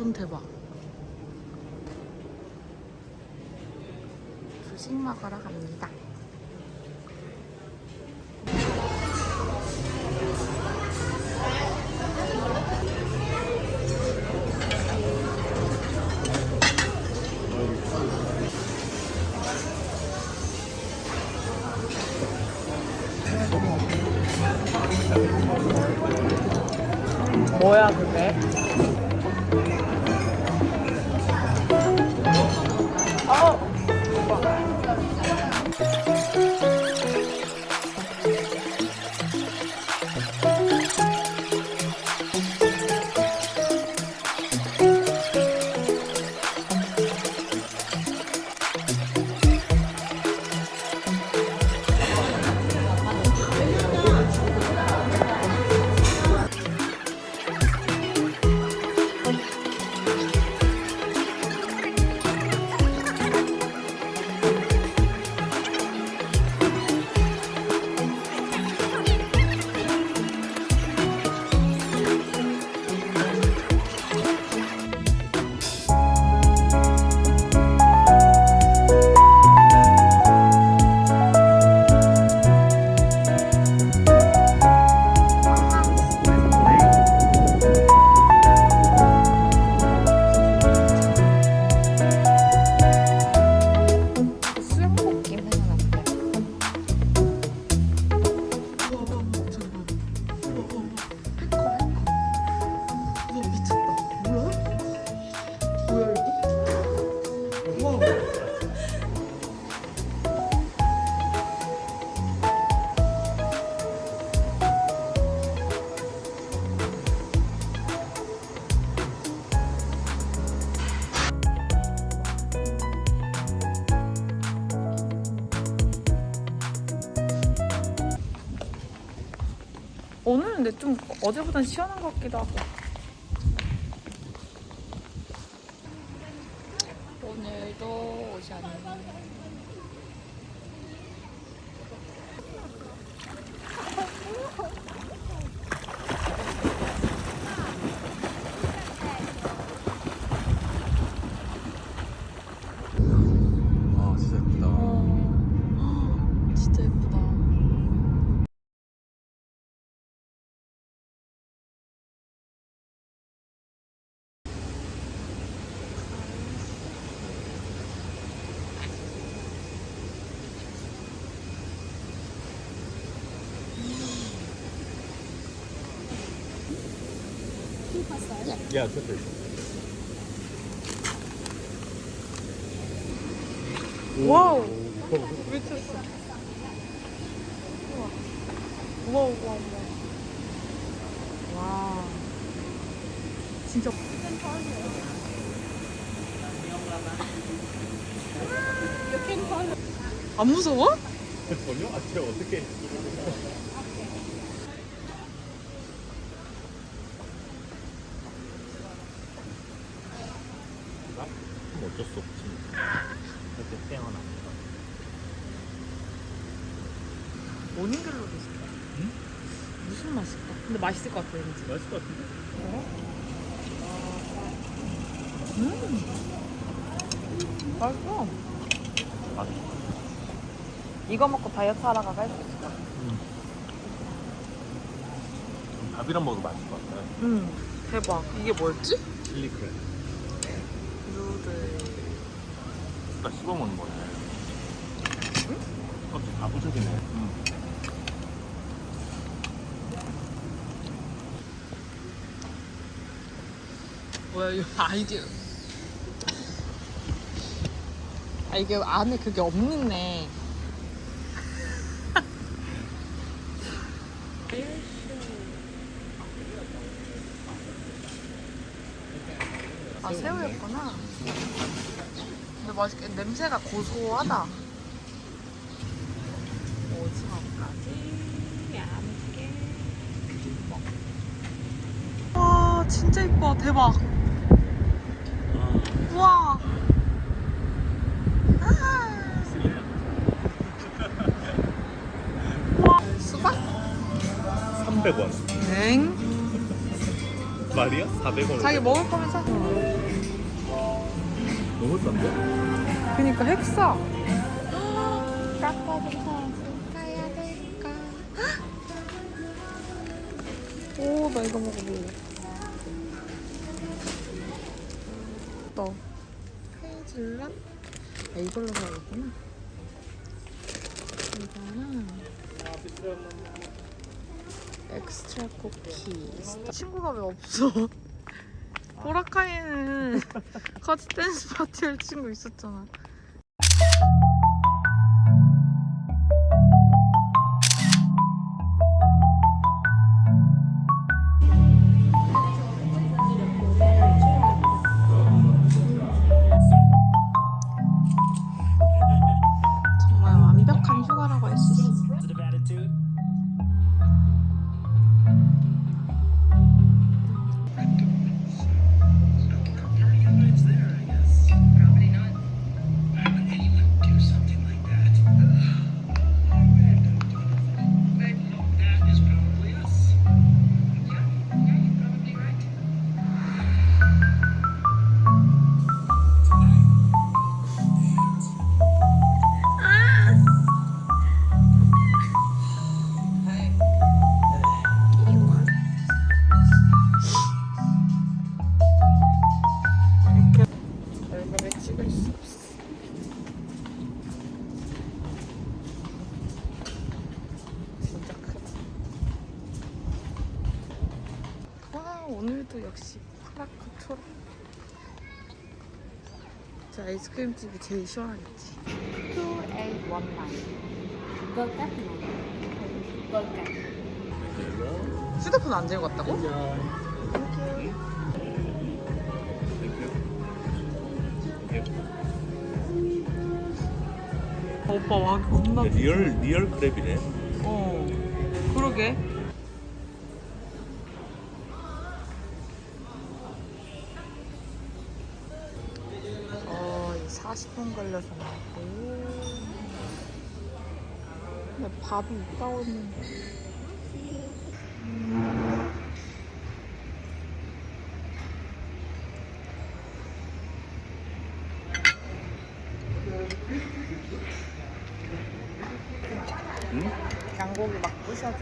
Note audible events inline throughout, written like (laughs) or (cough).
좀 대박. 주식 먹으러 갑니다. 뭐야 그게? 좀 어제보단 시원한 것 같기도 하고. 오늘도 오션. 아 진짜 예쁘다. 어, 진짜 예쁘다. 야, 저도 있어. 와우. 이거 봐. 미쳤어. 우와, 우와, 우와. 와. 진짜. 안 무서워? 전혀? 아, 진짜 어떻게? 어쩔 수 없지. 이렇게 태어나. 모닝글로리 있을까? 응? 무슨 맛일까? 근데 맛있을 것 같아, 왠지. 맛있을 것 같은데? 음. 맛있어. 맛있어. 이거 먹고 다이어트 하다가 갈 수 있을 것 같아. 음. 밥이랑 먹어도 맛있을 것 같아. 음. 대박. 이게 뭐였지? 칠리 크랩. 누들. 딱 씹어 먹는 거네. 응? 어, 다 부족이네. 응. 뭐야, 이 아이디어. 아, 이게 안에 그게 없는데. 아, 새우였구나. 근데 맛있게, 냄새가 고소하다. 오징어까지 얇게. 와, 진짜 이뻐. 대박. 우와. 아. 우와. 수박? 300원. 엥? 말이야? 400원. 자기 먹을 거면 사. 너무 싼데? 그니까 핵사. 오, 나 이거 먹어볼래. 또 헤이즐넛? 아, 이걸로 사야겠구나. 이거는 엑스트라 쿠키스. 친구가 왜 없어? (laughs) 보라카이는 (laughs) 같이 댄스 파티 할 친구 있었잖아. 파랗고 초록. 저 아이스크림집이 제일 시원하겠지. 2819 Golcat Golcat 휴대폰 안 들고 갔다고? 어, 오빠 와 겁나 리얼 리얼 크랩이네. 어 그러게 40분 걸려서 나고. 근데 밥이 있다고 했는데 응? 양고기 막 부셔져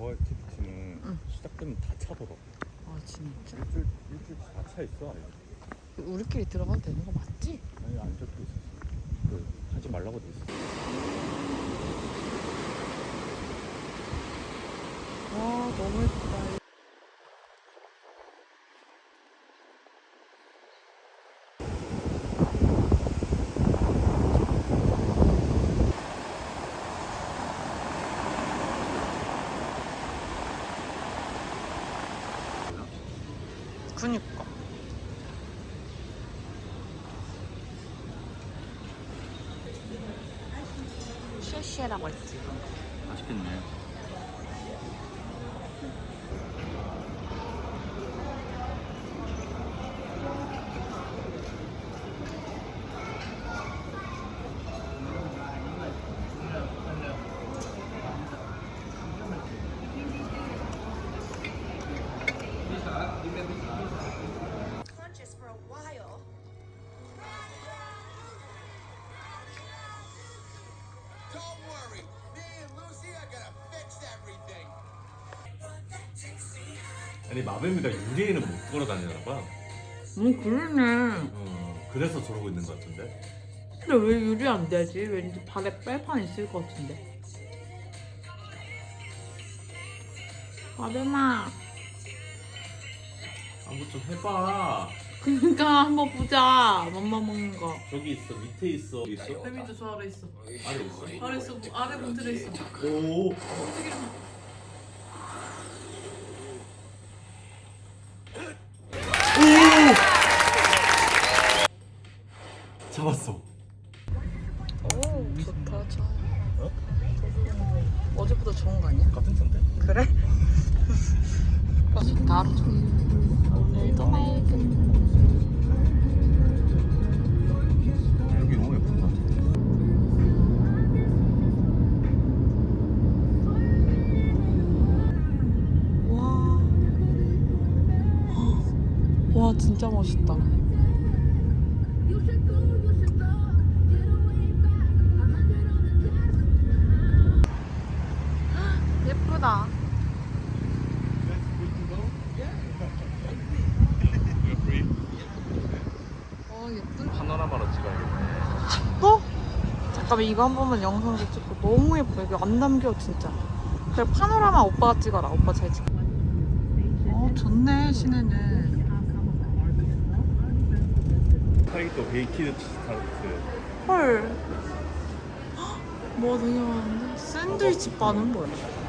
저, 저 액티비티는 응. 시작되면 다 차더라고. 아 진짜? 일주일, 일주일 다차 있어. 아예. 우리끼리 들어가도 되는 거 맞지? 아니, 안 적혀 있었어. 그, 하지 말라고 돼 있어. 와 너무 예쁘다 그니까. 쉐쉐라고 했지 아니, 마뱀이가 유리에는 못 걸어 다니나 봐. 음 그러네 어, 그래서 저러고 있는 것 같은데. 근데 왜 유리 안 되지? 왠지 발에 빨판 있을 것 같은데 아름아 한번 좀 해봐. 그러니까 한번 보자 맘마 먹는 거 저기 있어, 밑에 있어. 여기 있어? 뱀이도 저 아래 있어. 아래 있어. 아래 있어. 아래 문틀에 있어. 오. 어제보다 좋은 거 아니야? 같은 텐데. 그래? (laughs) 다음 오늘도 맑은 아, 여기 너무 예쁜다 와. 와 진짜 멋있다. 예쁘다. 어 예쁜. 파노라마로 찍어야겠네. 어? 잠깐만 이거 한 번만 영상도 찍고 너무 예뻐. 이거 안 남겨 진짜. 그래 파노라마 오빠가 찍어라. 오빠 잘 찍어. 어 좋네 시내는. 타이또 베이키드 스타트. 헐. 헉, 뭐 되게 많은데? 샌드위치 바는 뭐야? 진짜?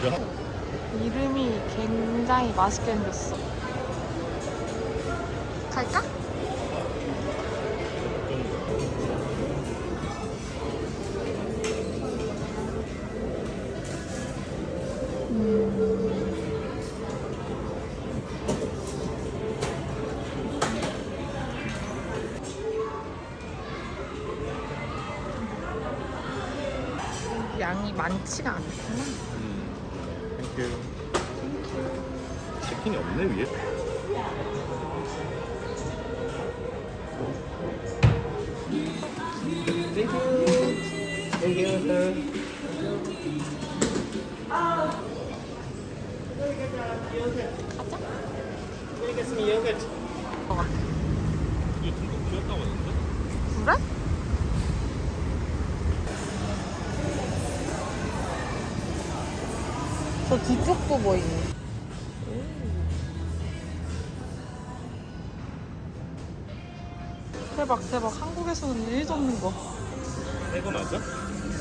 이름이 굉장히 맛있게 생겼어. 갈까? 양이 많지가 않구나. 음. 땡큐. 치킨이 없네 위에. 이게 등록 비었다고 하는데? 그래? 저 뒤쪽도 뭐 있네. 대박 대박 한국에서는 1도 없는 거. 새거 맞아?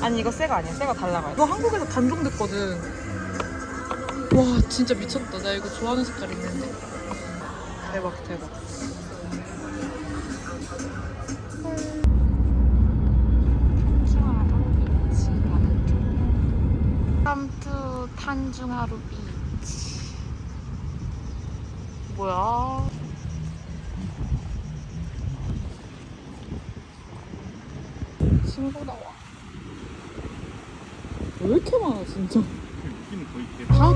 아니 이거 새가 아니야 새가 달라가요. 이거 한국에서 단종됐거든. 와 진짜 미쳤다. 나 이거 좋아하는 색깔 있는데. 대박 대박. 깜투 탄중하루 비치. 뭐야? 친구 나와. 왜 이렇게 많아 진짜? 여기는 거의 개. 다